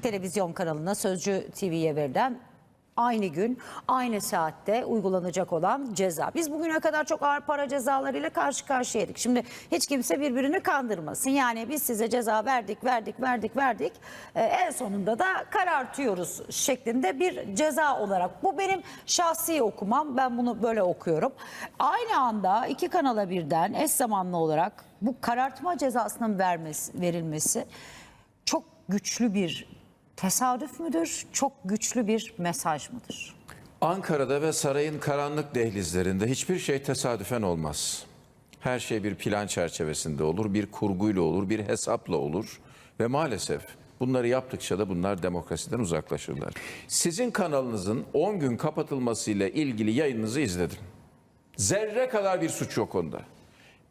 televizyon kanalına Sözcü TV'ye verilen aynı gün aynı saatte uygulanacak olan ceza. Biz bugüne kadar çok ağır para cezalarıyla karşı karşıyaydık. Şimdi hiç kimse birbirini kandırmasın. Yani biz size ceza verdik, verdik, verdik, verdik. Ee, en sonunda da karartıyoruz şeklinde bir ceza olarak. Bu benim şahsi okumam. Ben bunu böyle okuyorum. Aynı anda iki kanala birden eş zamanlı olarak bu karartma cezasının vermesi, verilmesi çok güçlü bir tesadüf müdür? Çok güçlü bir mesaj mıdır? Ankara'da ve sarayın karanlık dehlizlerinde hiçbir şey tesadüfen olmaz. Her şey bir plan çerçevesinde olur, bir kurguyla olur, bir hesapla olur ve maalesef bunları yaptıkça da bunlar demokrasiden uzaklaşırlar. Sizin kanalınızın 10 gün kapatılmasıyla ilgili yayınınızı izledim. Zerre kadar bir suç yok onda.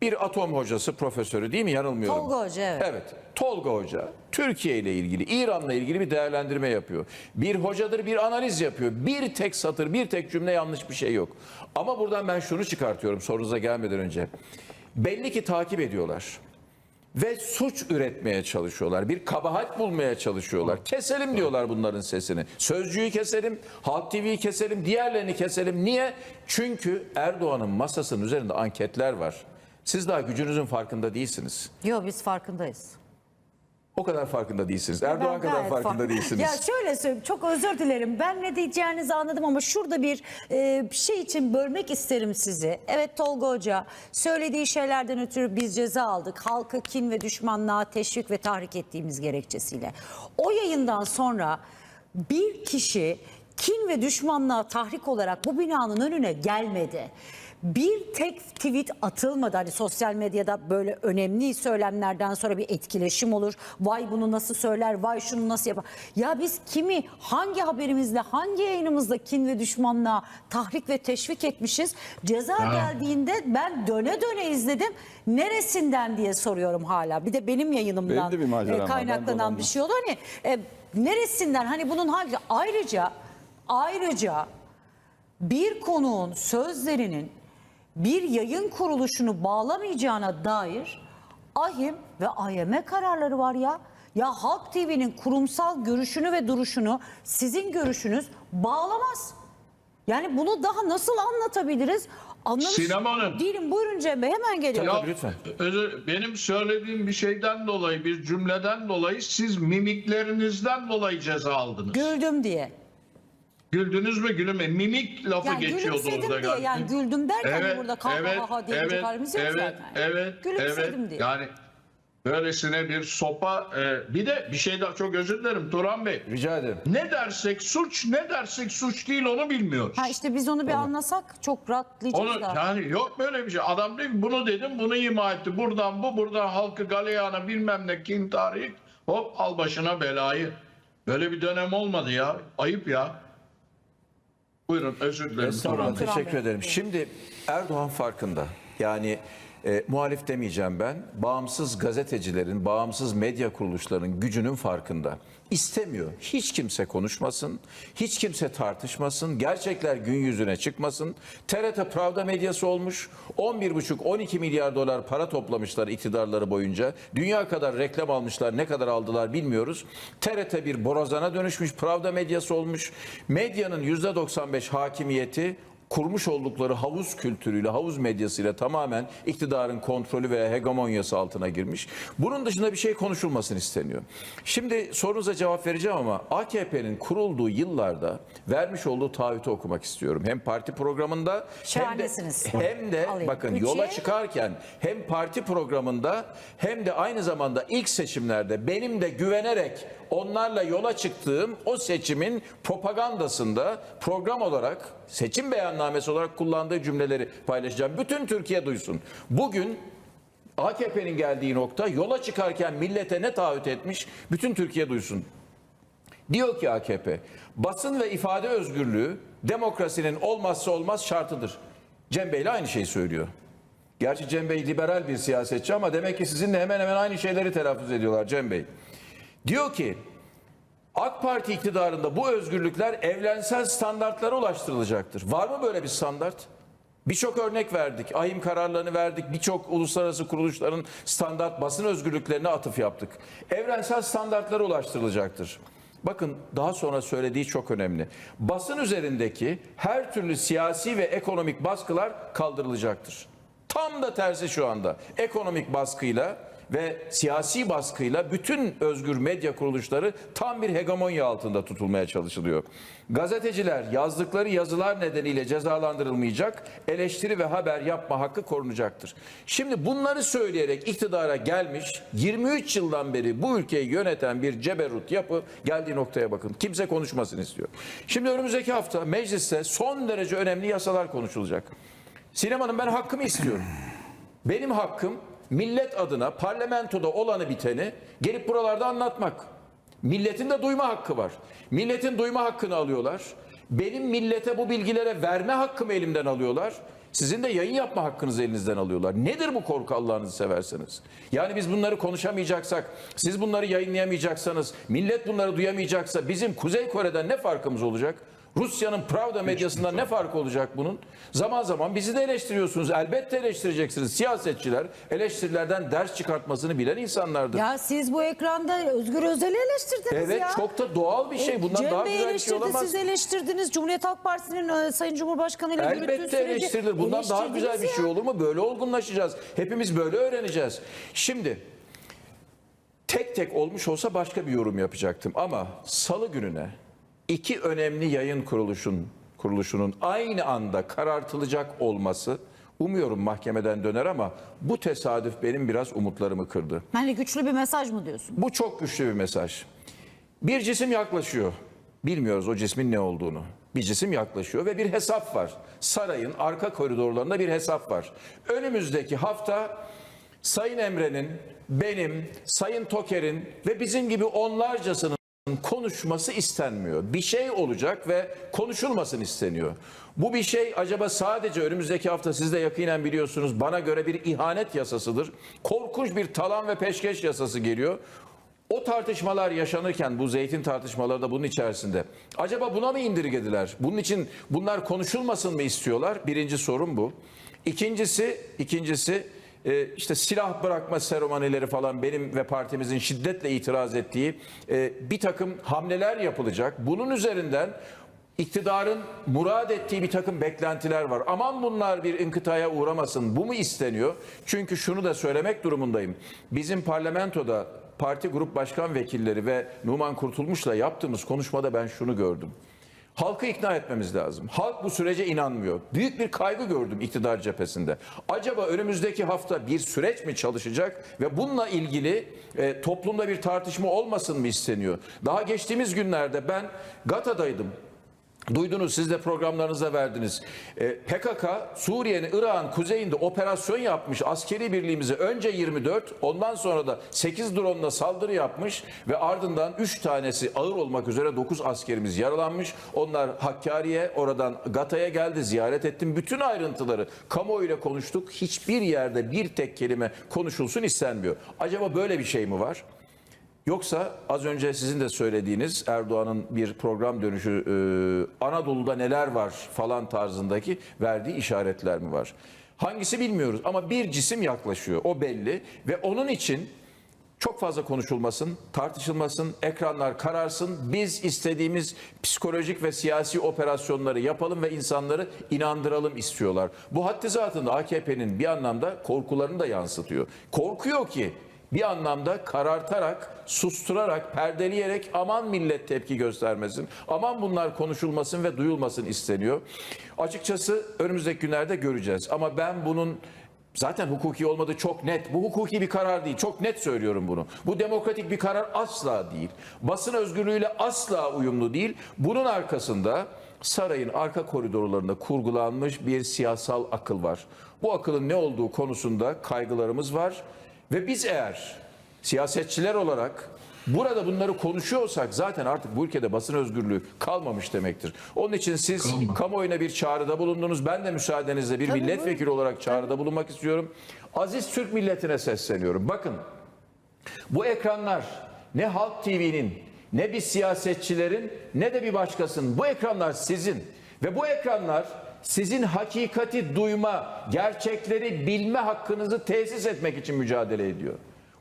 Bir atom hocası, profesörü değil mi? Yanılmıyorum. Tolga Hoca, evet. Evet. Tolga Hoca Türkiye ile ilgili, İran'la ilgili bir değerlendirme yapıyor. Bir hocadır bir analiz yapıyor. Bir tek satır, bir tek cümle yanlış bir şey yok. Ama buradan ben şunu çıkartıyorum sorunuza gelmeden önce. Belli ki takip ediyorlar. Ve suç üretmeye çalışıyorlar. Bir kabahat bulmaya çalışıyorlar. Keselim diyorlar bunların sesini. Sözcüyü keselim, Halk TV'yi keselim, diğerlerini keselim. Niye? Çünkü Erdoğan'ın masasının üzerinde anketler var. Siz daha gücünüzün farkında değilsiniz. Yok biz farkındayız. O kadar farkında değilsiniz. Erdoğan Ben kadar farkında fark- değilsiniz. Ya şöyle söyleyeyim çok özür dilerim. Ben ne diyeceğinizi anladım ama şurada bir e, şey için bölmek isterim sizi. Evet Tolga Hoca söylediği şeylerden ötürü biz ceza aldık. Halkı kin ve düşmanlığa teşvik ve tahrik ettiğimiz gerekçesiyle. O yayından sonra bir kişi kin ve düşmanlığa tahrik olarak bu binanın önüne gelmedi. Bir tek tweet atılmadı. Hani sosyal medyada böyle önemli söylemlerden sonra bir etkileşim olur. Vay bunu nasıl söyler, vay şunu nasıl yapar. Ya biz kimi hangi haberimizle, hangi yayınımızda kin ve düşmanlığa tahrik ve teşvik etmişiz? Ceza geldiğinde ben döne döne izledim. Neresinden diye soruyorum hala. Bir de benim yayınımdan Benim de bir e, kaynaklanan bir şey oldu. Hani e, neresinden hani bunun hangi ayrıca ayrıca bir konuğun sözlerinin bir yayın kuruluşunu bağlamayacağına dair AHİM ve AYM kararları var ya. Ya Halk TV'nin kurumsal görüşünü ve duruşunu sizin görüşünüz bağlamaz. Yani bunu daha nasıl anlatabiliriz? Anlamış Sinem Hanım. değilim. Buyurun Cem Bey hemen geliyorum. Lütfen. özür- benim söylediğim bir şeyden dolayı, bir cümleden dolayı siz mimiklerinizden dolayı ceza aldınız. Güldüm diye. Güldünüz mü gülüme? Mimik lafı Yani geçiyordu gülümsedim orada. diye yani güldüm derken Evet, burada kalk evet, ha diyecek evet, halimiz yok evet, zaten. Evet, Gülümsedim evet. diye. Yani böylesine bir sopa. e, bir de bir şey daha çok özür dilerim Turan Bey. Rica ederim. Ne dersek suç, ne dersek suç değil onu bilmiyoruz. Ha işte biz onu bir anlasak çok rahatlayacağız Onu da. yani yok böyle bir şey. Adam diyor ki bunu dedim, bunu ima etti. Buradan bu, buradan halkı galeyana bilmem ne kim tarih. Hop al başına belayı. Böyle bir dönem olmadı ya. Ayıp ya. Buyurun özür dilerim. Estağfurullah, Turan Bey. Turan teşekkür ederim. Şimdi Erdoğan farkında. Yani e, muhalif demeyeceğim ben. Bağımsız gazetecilerin, bağımsız medya kuruluşlarının gücünün farkında. İstemiyor. Hiç kimse konuşmasın, hiç kimse tartışmasın, gerçekler gün yüzüne çıkmasın. TRT Pravda medyası olmuş. 11,5-12 milyar dolar para toplamışlar iktidarları boyunca. Dünya kadar reklam almışlar. Ne kadar aldılar bilmiyoruz. TRT bir borazana dönüşmüş. Pravda medyası olmuş. Medyanın %95 hakimiyeti kurmuş oldukları havuz kültürüyle, havuz medyasıyla tamamen iktidarın kontrolü ve hegemonyası altına girmiş. Bunun dışında bir şey konuşulmasını isteniyor. Şimdi sorunuza cevap vereceğim ama AKP'nin kurulduğu yıllarda vermiş olduğu taahhütü okumak istiyorum. Hem parti programında hem de, hem de Alayım. bakın Üçe- yola çıkarken hem parti programında hem de aynı zamanda ilk seçimlerde benim de güvenerek onlarla yola çıktığım o seçimin propagandasında program olarak seçim beyannamesi olarak kullandığı cümleleri paylaşacağım. Bütün Türkiye duysun. Bugün AKP'nin geldiği nokta yola çıkarken millete ne taahhüt etmiş bütün Türkiye duysun. Diyor ki AKP, basın ve ifade özgürlüğü demokrasinin olmazsa olmaz şartıdır. Cem Bey ile aynı şeyi söylüyor. Gerçi Cem Bey liberal bir siyasetçi ama demek ki sizinle hemen hemen aynı şeyleri telaffuz ediyorlar Cem Bey. Diyor ki AK Parti iktidarında bu özgürlükler evrensel standartlara ulaştırılacaktır. Var mı böyle bir standart? Birçok örnek verdik. Ahim kararlarını verdik. Birçok uluslararası kuruluşların standart basın özgürlüklerine atıf yaptık. Evrensel standartlara ulaştırılacaktır. Bakın daha sonra söylediği çok önemli. Basın üzerindeki her türlü siyasi ve ekonomik baskılar kaldırılacaktır. Tam da tersi şu anda. Ekonomik baskıyla ve siyasi baskıyla bütün özgür medya kuruluşları tam bir hegemonya altında tutulmaya çalışılıyor. Gazeteciler yazdıkları yazılar nedeniyle cezalandırılmayacak, eleştiri ve haber yapma hakkı korunacaktır. Şimdi bunları söyleyerek iktidara gelmiş 23 yıldan beri bu ülkeyi yöneten bir ceberut yapı geldiği noktaya bakın. Kimse konuşmasın istiyor. Şimdi önümüzdeki hafta mecliste son derece önemli yasalar konuşulacak. Sinemanın ben hakkımı istiyorum. Benim hakkım millet adına parlamentoda olanı biteni gelip buralarda anlatmak. Milletin de duyma hakkı var. Milletin duyma hakkını alıyorlar. Benim millete bu bilgilere verme hakkımı elimden alıyorlar. Sizin de yayın yapma hakkınızı elinizden alıyorlar. Nedir bu korku Allah'ınızı severseniz? Yani biz bunları konuşamayacaksak, siz bunları yayınlayamayacaksanız, millet bunları duyamayacaksa bizim Kuzey Kore'den ne farkımız olacak? Rusya'nın Pravda medyasından ne farkı olacak bunun? Zaman zaman bizi de eleştiriyorsunuz. Elbette eleştireceksiniz. Siyasetçiler eleştirilerden ders çıkartmasını bilen insanlardır. Ya siz bu ekranda Özgür Özel'i eleştirdiniz evet ya. çok da doğal bir şey. Bundan Cem daha Bey güzel bir şey olamaz. siz eleştirdiniz. Cumhuriyet Halk Partisi'nin e, Sayın Cumhurbaşkanı ile Elbette süreci eleştirilir. Bundan daha güzel bir eleştirdiniz şey ya. olur mu? Böyle olgunlaşacağız. Hepimiz böyle öğreneceğiz. Şimdi tek tek olmuş olsa başka bir yorum yapacaktım ama salı gününe iki önemli yayın kuruluşun kuruluşunun aynı anda karartılacak olması umuyorum mahkemeden döner ama bu tesadüf benim biraz umutlarımı kırdı. Yani güçlü bir mesaj mı diyorsun? Bu çok güçlü bir mesaj. Bir cisim yaklaşıyor. Bilmiyoruz o cismin ne olduğunu. Bir cisim yaklaşıyor ve bir hesap var. Sarayın arka koridorlarında bir hesap var. Önümüzdeki hafta Sayın Emre'nin, benim, Sayın Toker'in ve bizim gibi onlarcasının konuşması istenmiyor. Bir şey olacak ve konuşulmasın isteniyor. Bu bir şey acaba sadece önümüzdeki hafta siz de yakinen biliyorsunuz bana göre bir ihanet yasasıdır. Korkunç bir talan ve peşkeş yasası geliyor. O tartışmalar yaşanırken bu zeytin tartışmaları da bunun içerisinde. Acaba buna mı indirgediler? Bunun için bunlar konuşulmasın mı istiyorlar? Birinci sorun bu. İkincisi, ikincisi e, işte silah bırakma seremonileri falan benim ve partimizin şiddetle itiraz ettiği e, bir takım hamleler yapılacak. Bunun üzerinden iktidarın murad ettiği bir takım beklentiler var. Aman bunlar bir inkıtaya uğramasın. Bu mu isteniyor? Çünkü şunu da söylemek durumundayım. Bizim parlamentoda parti grup başkan vekilleri ve Numan Kurtulmuş'la yaptığımız konuşmada ben şunu gördüm. Halkı ikna etmemiz lazım. Halk bu sürece inanmıyor. Büyük bir kaygı gördüm iktidar cephesinde. Acaba önümüzdeki hafta bir süreç mi çalışacak ve bununla ilgili e, toplumda bir tartışma olmasın mı isteniyor? Daha geçtiğimiz günlerde ben GATA'daydım. Duydunuz siz de programlarınıza verdiniz. Ee, PKK Suriye'nin Irak'ın kuzeyinde operasyon yapmış askeri birliğimize önce 24 ondan sonra da 8 drone'la saldırı yapmış ve ardından 3 tanesi ağır olmak üzere 9 askerimiz yaralanmış. Onlar Hakkari'ye oradan Gata'ya geldi ziyaret ettim. Bütün ayrıntıları kamuoyuyla konuştuk. Hiçbir yerde bir tek kelime konuşulsun istenmiyor. Acaba böyle bir şey mi var? Yoksa az önce sizin de söylediğiniz Erdoğan'ın bir program dönüşü e, Anadolu'da neler var falan tarzındaki verdiği işaretler mi var? Hangisi bilmiyoruz ama bir cisim yaklaşıyor o belli ve onun için çok fazla konuşulmasın, tartışılmasın, ekranlar kararsın. Biz istediğimiz psikolojik ve siyasi operasyonları yapalım ve insanları inandıralım istiyorlar. Bu haddi zatında AKP'nin bir anlamda korkularını da yansıtıyor. Korkuyor ki bir anlamda karartarak, susturarak, perdeleyerek aman millet tepki göstermesin, aman bunlar konuşulmasın ve duyulmasın isteniyor. Açıkçası önümüzdeki günlerde göreceğiz. Ama ben bunun zaten hukuki olmadığı çok net. Bu hukuki bir karar değil. Çok net söylüyorum bunu. Bu demokratik bir karar asla değil. Basın özgürlüğüyle asla uyumlu değil. Bunun arkasında sarayın arka koridorlarında kurgulanmış bir siyasal akıl var. Bu akılın ne olduğu konusunda kaygılarımız var. Ve biz eğer siyasetçiler olarak burada bunları konuşuyorsak zaten artık bu ülkede basın özgürlüğü kalmamış demektir. Onun için siz Kalmadı. kamuoyuna bir çağrıda bulundunuz. Ben de müsaadenizle bir Tabii, milletvekili olarak çağrıda bulunmak istiyorum. Aziz Türk milletine sesleniyorum. Bakın bu ekranlar ne Halk TV'nin ne bir siyasetçilerin ne de bir başkasının bu ekranlar sizin ve bu ekranlar sizin hakikati duyma, gerçekleri bilme hakkınızı tesis etmek için mücadele ediyor.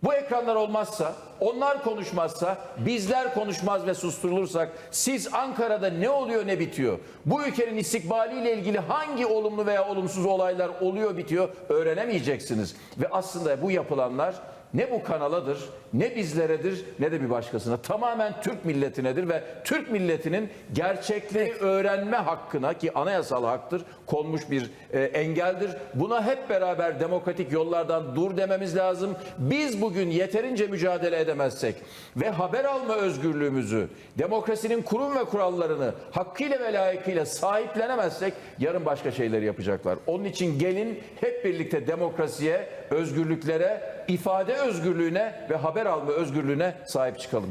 Bu ekranlar olmazsa, onlar konuşmazsa, bizler konuşmaz ve susturulursak siz Ankara'da ne oluyor ne bitiyor? Bu ülkenin istikbaliyle ilgili hangi olumlu veya olumsuz olaylar oluyor bitiyor öğrenemeyeceksiniz. Ve aslında bu yapılanlar ne bu kanaladır, ne bizleredir, ne de bir başkasına. Tamamen Türk milletinedir ve Türk milletinin gerçekliği öğrenme hakkına ki anayasal haktır konmuş bir e, engeldir. Buna hep beraber demokratik yollardan dur dememiz lazım. Biz bugün yeterince mücadele edemezsek ve haber alma özgürlüğümüzü, demokrasinin kurum ve kurallarını hakkıyla ve layıkıyla sahiplenemezsek yarın başka şeyleri yapacaklar. Onun için gelin hep birlikte demokrasiye, özgürlüklere, ifade özgürlüğüne ve haber alma özgürlüğüne sahip çıkalım.